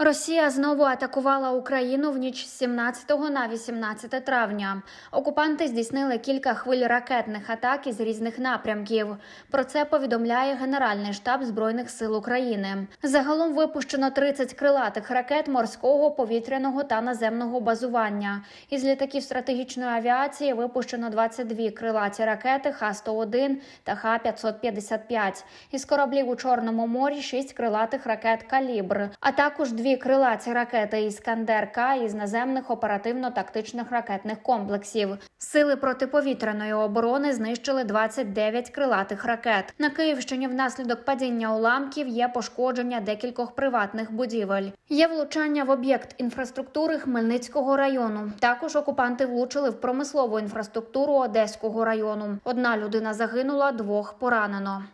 Росія знову атакувала Україну в ніч з 17 на 18 травня. Окупанти здійснили кілька хвиль ракетних атак із різних напрямків. Про це повідомляє Генеральний штаб збройних сил України. Загалом випущено 30 крилатих ракет морського, повітряного та наземного базування. Із літаків стратегічної авіації випущено 22 крилаті ракети Х-101 та Х-555. Із кораблів у Чорному морі 6 крилатих ракет «Калібр», а також дві крилаті ракети «Іскандер-К» із наземних оперативно-тактичних ракетних комплексів. Сили протиповітряної оборони знищили 29 крилатих ракет. На Київщині внаслідок падіння уламків є пошкодження декількох приватних будівель. Є влучання в об'єкт інфраструктури Хмельницького району. Також окупанти влучили в промислову інфраструктуру Одеського району. Одна людина загинула, двох поранено.